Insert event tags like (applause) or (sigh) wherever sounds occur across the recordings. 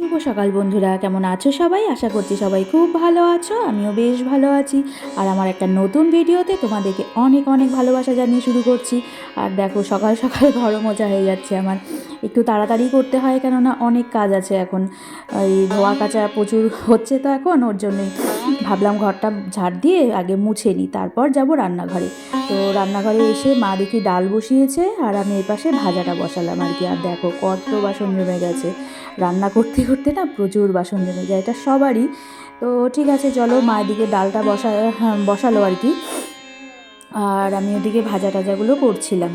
সকাল বন্ধুরা, কেমন আছো সবাই? আশা করছি সবাই খুব ভালো আছো, আমিও বেশ ভালো আছি। আর আমার একটা নতুন ভিডিওতে তোমাদেরকে অনেক অনেক ভালোবাসা জানিয়ে শুরু করছি। আর দেখো, সকাল সকাল ঘর মজা হয়ে যাচ্ছে আমার। একটু তাড়াতাড়ি করতে হয়, কেননা অনেক কাজ আছে এখন। এই ধোয়া কাচা প্রচুর হচ্ছে তো এখন, ওর জন্যই। ভাবলাম ঘরটা ঝাড় দিয়ে আগে মুছে নিই তারপর যাব রান্নাঘরে। তো রান্নাঘরে এসে মা দেখি ডাল বসিয়েছে আর আমি এই পাশে ভাজাটা বসালাম আর কি। আর দেখো কত বাসন জমে গেছে। রান্না করতে করতে না প্রচুর বাসন জমে যায় এটা সবারই। তো ঠিক আছে চলো মা এদিকে ডালটা বসা হ্যাঁ, বসালো আর কি। আর আমি ওদিকে ভাজা টাজাগুলো করছিলাম।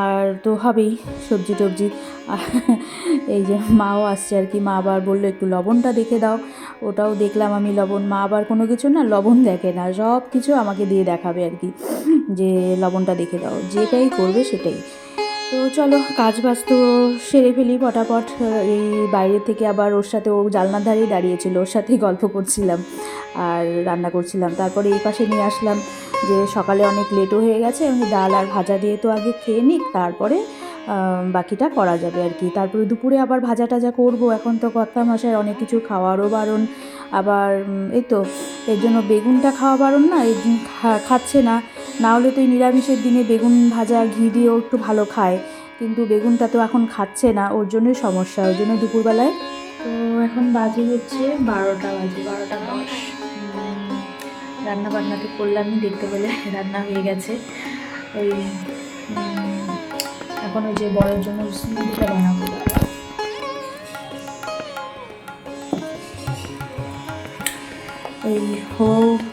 আর তো হবেই সবজি টবজি। এই যে মাও আসছে আর কি মা আবার বলল একটু লবণটা দেখে দাও। ওটাও দেখলাম আমি লবণ। মা আবার কোনো কিছু না লবণ দেখে না, সব কিছু আমাকে দিয়ে দেখাবে আর কি। যে লবণটা দেখে দাও, যেটাই করবে সেটাই। তো চলো কাজ বাজ তো সেরে ফেলি ফটাফট এই বাইরে থেকে আবার ওর সাথে, ও জালনার ধারেই দাঁড়িয়েছিল, ওর সাথেই গল্প করছিলাম আর রান্না করছিলাম। তারপরে এই পাশে নিয়ে আসলাম যে সকালে অনেক লেটও হয়ে গেছে, আমি ডাল আর ভাজা দিয়ে তো আগে খেয়ে নিক, তারপরে বাকিটা করা যাবে আর কি। তারপরে দুপুরে আবার ভাজা টাজা করব। এখন তো কর্তা মশাই অনেক কিছু খাওয়ারও বারণ। আবার এই তো, এর জন্য বেগুনটা খাওয়া বারণ না? এই খাচ্ছে না। না হলে তো এই নিরামিষের দিনে বেগুন ভাজা, ঘি দিয়েও একটু ভালো খায়। কিন্তু বেগুনটা তো এখন খাচ্ছে না। ওর জন্যই সমস্যা। ওর জন্য দুপুরবেলায় তো এখন বাজে হচ্ছে বারোটা বাজে, বারোটা দশ। রান্না বান্না তো করলামই দেখতে পেলে। রান্না হয়ে গেছে। ওই এখন ওই যে বড়ের জন্য স্মুদিটা বানাবো। ওই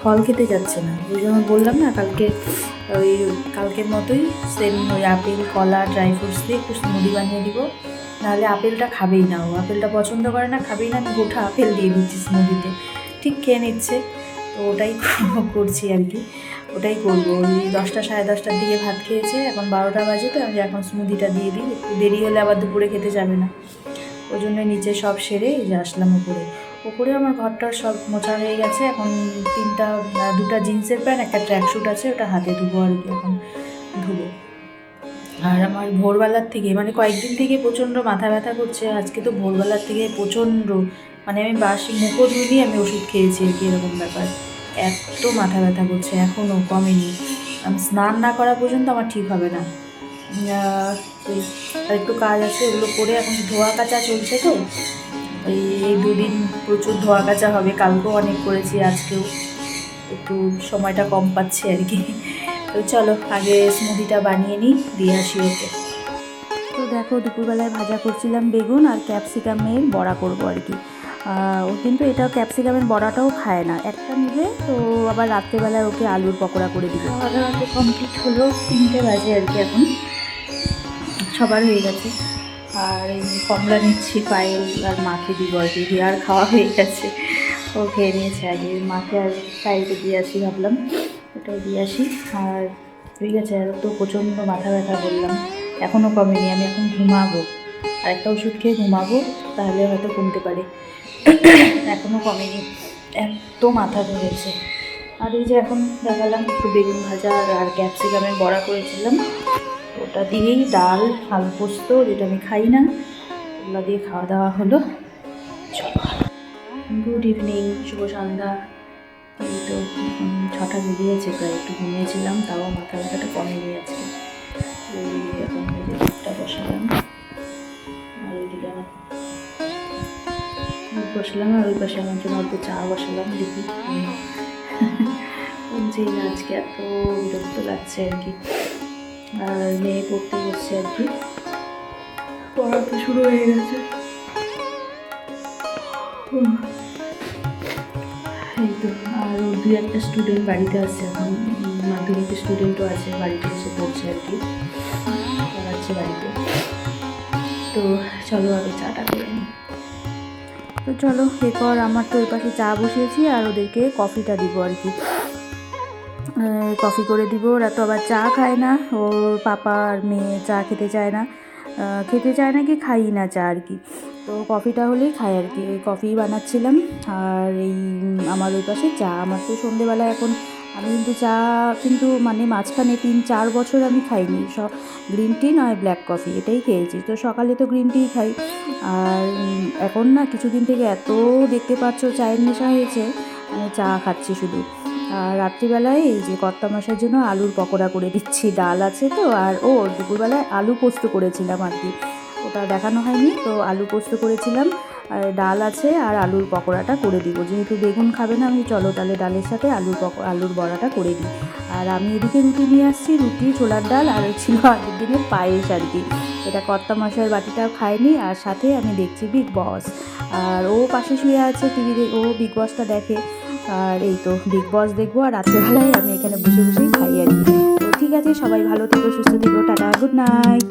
ফল খেতে যাচ্ছে না। ওই জন্য বললাম না, কালকে, ওই কালকের মতোই সেম ওই আপেল, কলা ড্রাই ফ্রুটস দিয়ে একটু স্মুদি বানিয়ে দিব। নাহলে আপেলটা খাবেই না ও। আপেলটা পছন্দ করে না, খাবেই না, আমি গোটা আপেল দিয়ে দিচ্ছি স্মুদিতে ঠিক খেয়ে নিচ্ছে। তো ওটাই করছি আর কি। ওটাই করব। ওই দশটা, সাড়ে দশটার দিকে ভাত খেয়েছে, এখন বারোটা বাজে তো, আমি এখন স্মুদিটা দিয়ে দিই। একটু দেরি হলে আবার দুপুরে খেতে যাবে না। ওই জন্য নিচে সব সেরে যে আসলাম উপরে। উপরে আমার ঘরটা সব মোছা হয়ে গেছে, এখন তিনটা দুটা জিন্সের প্যান্ট, একটা ট্র্যাক স্যুট আছে, ওটা হাতে ধুবো আর কি, এখন ধুবো। আর আমার ভোরবেলার থেকে মানে কয়েকদিন থেকে প্রচণ্ড মাথা ব্যথা করছে আজকে তো ভোরবেলার থেকে প্রচণ্ড মানে আমি বাসি মুখও ধুইনি আমি ওষুধ খেয়েছি আর কি, এরকম ব্যাপার। এত মাথা ব্যথা করছে এখনও কমেনি। আমি স্নান না করা পর্যন্ত আমার ঠিক হবে না। ওই আর একটু কাজ আছে, ওগুলো করে এখন ধোয়া কাচা চলছে তো। এই এই দুদিন প্রচুর ধোয়া কাচা হবে, কালকেও অনেক করেছি, আজকেও। একটু সময়টা কম পাচ্ছি আর কি। তো চলো, আগে স্মুদিটা বানিয়ে নিই, দিয়ে আসি ওকে। তো দেখো, দুপুরবেলায় ভাজা করছিলাম বেগুন আর ক্যাপসিকামের বড়া করব আর কি। কিন্তু এটা ক্যাপসিকামের বড়াটাও খায় না। একটা নিলে তো আবার রাত্রেবেলায় ওকে আলুর পকোড়া করে দিবে। কমপ্লিট হলো, তিনটে বাজে আর কি এখন। সবার হয়ে গেছে। আর কমলা নিচ্ছি, পায়েল আর মাকে দিব আর কি আর খাওয়া হয়ে গেছে। ও খেয়ে নিয়েছে আগে। মাকে আর পায়েলকে দিয়ে আসি ভাবলাম ওটাই দিয়ে আসি। আর হয়ে গেছে আর তো প্রচণ্ড মাথা ব্যথা বললাম। এখনও কমেনি, আমি এখন ঘুমাবো। আর একটা ওষুধ খেয়ে ঘুমাবো, তাহলে হয়তো কমতে পারে। (coughs) এখনও কমেনি। এত মাথা ধরেছে আর এই যে এখন দেখালাম একটু বেগুন ভাজা আর- ক্যাপসিকামের বড়া করেছিলাম। ওটা দিয়েই ডাল, আলু পোস্ত, যেটা আমি খাই না, ওগুলো দিয়ে খাওয়া দাওয়া হলো। গুড ইভিনিং, শুভ সন্ধ্যা। এই তো ছটা বেরিয়েছে প্রায় একটু ঘুমিয়েছিলাম, তাও মাথা ব্যথাটা কমে গিয়েছে এই এখন বসালাম। আর ওইদিকে আমার বসালাম আর ওই পাশে আমার জন্য অল্প চা বসালাম দেখি। (laughs) যে আজকে এত বিরক্ত লাগছে আর কি। আর মেয়ে পড়তে বসছে আর কি। পড়া তো শুরু হয়ে গেছে। এই তো আর দুই একটা স্টুডেন্ট বাড়িতে আসছে এখন। উম, মাধ্যমিকের স্টুডেন্টও আছে বাড়িতে এসে পড়ছে আর কি। পড়াচ্ছে বাড়িতে। তো চলো আগে চাটা করে নিই। তো চলো, এরপর আমার তো এর পাশে চা বসিয়েছি আর ওদেরকে কফিটা দিব আর কি। কফি করে দিব, ওরা তো আবার চা খায় না, ওর পাপা আর মেয়ে চা খেতে চায় না। খেতে চায় না কি খাই না চা আর কি। তো কফিটা হলেই খাই আর কি ওই কফি বানাচ্ছিলাম। আর এই আমার ওই পাশে চা, আমার তো সন্ধেবেলা এখন, আমি কিন্তু চা কিন্তু মানে মাঝখানে তিন, চার বছর আমি খাইনি। সব গ্রিন টি নয়, ব্ল্যাক কফি, এটাই খেয়েছি। তো সকালে তো গ্রিন টি খাই। আর এখন না কিছুদিন থেকে এত দেখতে পাচ্ছ চায়ের নেশা হয়েছে মানে চা খাচ্ছি শুধু। আর রাত্রিবেলায় এই যে কর্তা মশার জন্য আলুর পকোড়া করে দিচ্ছি, ডাল আছে তো, আর ও দুপুরবেলায় আলু পোস্ত করেছিলাম আর কি। ওটা দেখানো হয়নি, তো আলু পোস্ত করেছিলাম। ডাল আছে আর আলুর পকোড়াটা করে দিব। যেহেতু বেগুন খাবে না, আমি চলো তাহলে ডালের সাথে আলুর পক, আলুর বড়াটা করে দিই। আর আমি এদিকে রুটি নিয়ে আসছি, রুটি, ছোলার ডাল আর ছিল আগের দিনের পায়েস আর কি। এটা কর্তা মশাইয়ের বাটিটাও খায়নি আর সাথে আমি দেখছি বিগ বস আর ও পাশে শুয়ে আছে, টিভি ও বিগ বসটা দেখে। আর এই তো বিগ বস দেখব আর রাত্রেবেলায় আমি এখানে বসে বসেই খাই আর কি। ঠিক আছে, সবাই ভালো থেকো, সুস্থ থেকো, টাটা গুড নাইট